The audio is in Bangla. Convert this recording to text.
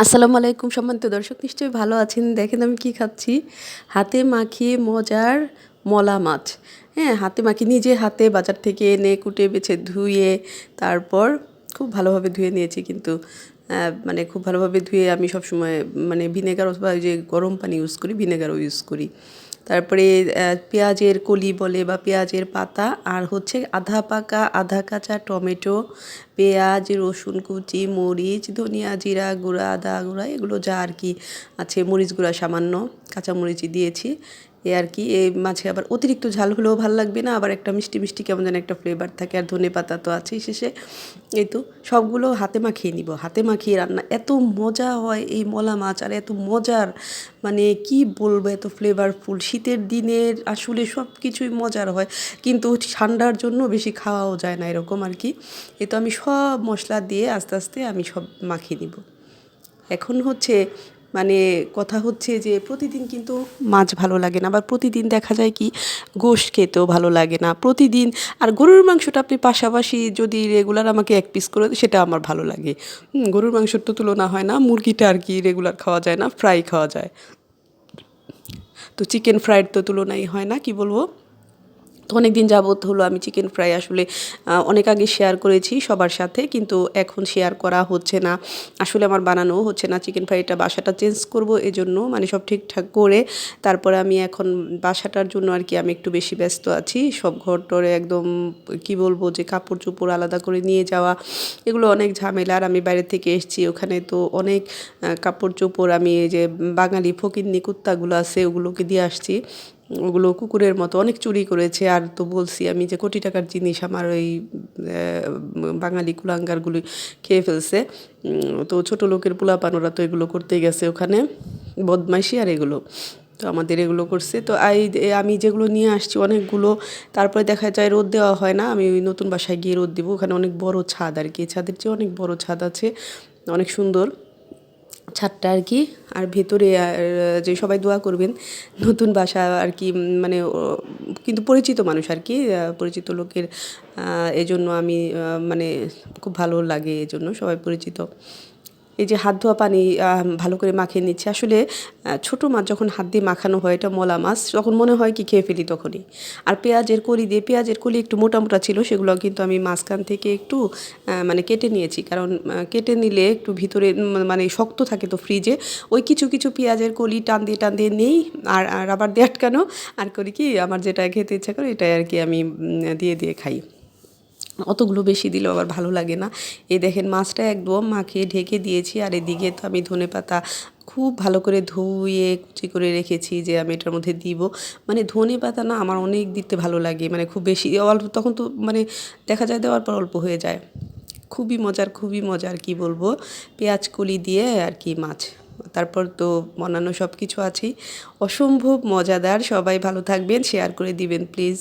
আসসালামু আলাইকুম সম্মানিত দর্শক, নিশ্চয়ই ভালো আছেন। দেখেন আমি কি খাচ্ছি। হাতে মাখিয়ে মজার মলা মাছ। হ্যাঁ হাতে মাখিয়ে নিজে হাতে বাজার থেকে এনে কুটে, বেছে, ধুয়ে, তারপর খুব ভালোভাবে ধুয়ে নিয়েছি কিন্তু মানে খুব ভালোভাবে ধুয়ে আমি সবসময় মানে ভিনেগার অথবা ওই যে গরম পানি ইউজ করি, ভিনেগারও ইউজ করি। তারপরে পেঁয়াজের কলি বলে বা পেঁয়াজের পাতা, আর হচ্ছে আধা পাকা, আধা কাঁচা টমেটো, পেঁয়াজ, রসুন কুচি, মরিচ, ধনিয়া জিরা গুঁড়া, আদা গুঁড়া, এগুলো যা আর কি আছে মরিচ গুঁড়া সামান্য কাঁচা মরিচই দিয়েছি। এ আর কি এই মাছে আবার অতিরিক্ত ঝাল হলেও ভালো লাগবে না, আবার একটা মিষ্টি মিষ্টি কেমন যেন একটা ফ্লেভার থাকে, আর ধনে পাতা তো আছেই শেষে। এই তো সবগুলো হাতে মাখিয়ে নিব, হাতে মাখিয়ে রান্না, এত মজা হয় এই মলা মাছ, আর এত মজার মানে কি বলব এত ফ্লেভারফুল শীতের দিনের আসলে সব কিছুই মজার হয়, কিন্তু ঠান্ডার জন্য বেশি খাওয়াও যায় না এরকম আর কি। এ তো আমি সব মশলা দিয়ে আস্তে আস্তে আমি সব মাখিয়ে নিব। এখন হচ্ছে মানে কথা হচ্ছে যে প্রতিদিন কিন্তু মাছ ভালো লাগে না। আবার প্রতিদিন দেখা যায় কি, গোশ খেতেও ভালো লাগে না। প্রতিদিন আর গরুর মাংসটা আপনি পাশাপাশি যদি রেগুলার আমাকে এক পিস করে, সেটা আমার ভালো লাগে। গরুর মাংসর তো তুলনা হয় না, মুরগিটা আর কি রেগুলার খাওয়া যায় না ফ্রাই খাওয়া যায়। তো চিকেন ফ্রাইড তো তুলনাই হয় না, কি বলব? অনেক দিন যাবত হলো আমি চিকেন ফ্রাই আসলে অনেক আগে শেয়ার করেছি সবার সাথে, কিন্তু এখন শেয়ার করা হচ্ছে না। আসলে আমার বানানো হচ্ছে না চিকেন ফ্রাইটা বাসাটা চেঞ্জ করব এজন্য মানে সব ঠিকঠাক করে, তারপরে আমি এখন বাসাটার জন্য আর কি আমি একটু বেশি ব্যস্ত আছি, সব ঘর টরে একদম, কি বলব যে কাপড় চোপড় আলাদা করে নিয়ে যাওয়া, এগুলো অনেক ঝামেলা আর আমি বাইরে থেকে এসেছি, ওখানে তো অনেক কাপড় চোপড়, আমি এই যে বাঙালি ফকিন্নি কুত্তাগুলো আছে, ওগুলোকে দিয়ে আসছি। ওগুলো কুকুরের মতো অনেক চুরি করেছে। আর তো বলছি আমি যে কোটি টাকার জিনিস আমার ওই বাঙালি কুলাঙ্গারগুলি খেয়ে ফেলছে। তো ছোট লোকের পোলাপানোরা তো এগুলো করতে গেছে ওখানে। বদমাইশি আর এগুলো। তো আমাদের এগুলো করছে। তো আই আমি যেগুলো নিয়ে আসছি অনেকগুলো, তারপরে দেখা যায় রোদ দেওয়া হয় না। আমি ওই নতুন বাসায় গিয়ে রোদ দিব। ওখানে অনেক বড় ছাদ আর কি। ছাদের চেয়ে অনেক বড় ছাদ আছে। অনেক সুন্দর। ছাদটা আর কি আর ভেতরে আর, যে সবাই দোয়া করবেন নতুন বাসা আর কি মানে কিন্তু পরিচিত মানুষ আর কি পরিচিত লোকের এজন্য আমি মানে খুব ভালো লাগে এজন্য সবাই পরিচিত। এই যে হাত ধোয়া পানি ভালো করে মাখিয়ে নিচ্ছে। আসলে ছোটো মাছ যখন হাত দিয়ে মাখানো হয়, এটা মলা মাছ, তখন মনে হয় কি খেয়ে ফেলি তখনই। আর পেঁয়াজের কলি দিয়ে, পেঁয়াজের কলি একটু মোটা মোটা ছিল, সেগুলো কিন্তু আমি মাঝখান থেকে একটু মানে কেটে নিয়েছি। কারণ কেটে নিলে একটু ভিতরে মানে শক্ত থাকে তো ফ্রিজে। ওই কিছু কিছু পেঁয়াজের কলি টান দিয়ে টান দিয়ে নেই, আর আর রাবার দিয়ে আটকানো। আর করি কি, আমার যেটা খেতে ইচ্ছা করে, এটাই আর কি আমি দিয়ে দিয়ে খাই। অতগুলো বেশি দিলেও আবার ভালো লাগে না। এই দেখেন মাছটা একদম মাখিয়ে ঢেকে দিয়েছি আর এদিকে তো আমি ধনে পাতা খুব ভালো করে ধুয়ে কুচি করে রেখেছি যে আমি এটার মধ্যে দিব। মানে ধনে পাতা না আমার অনেক দিতে ভালো লাগে মানে খুব বেশি অল্প তখন তো মানে দেখা যায় দেওয়ার পর অল্প হয়ে যায়। খুবই মজার খুবই মজার কি বলব। পেঁয়াজ কলি দিয়ে আর কি মাছ। তারপর তো অন্যান্য সব কিছু আছেই। অসম্ভব মজাদার। সবাই ভালো থাকবেন শেয়ার করে দিবেন প্লিজ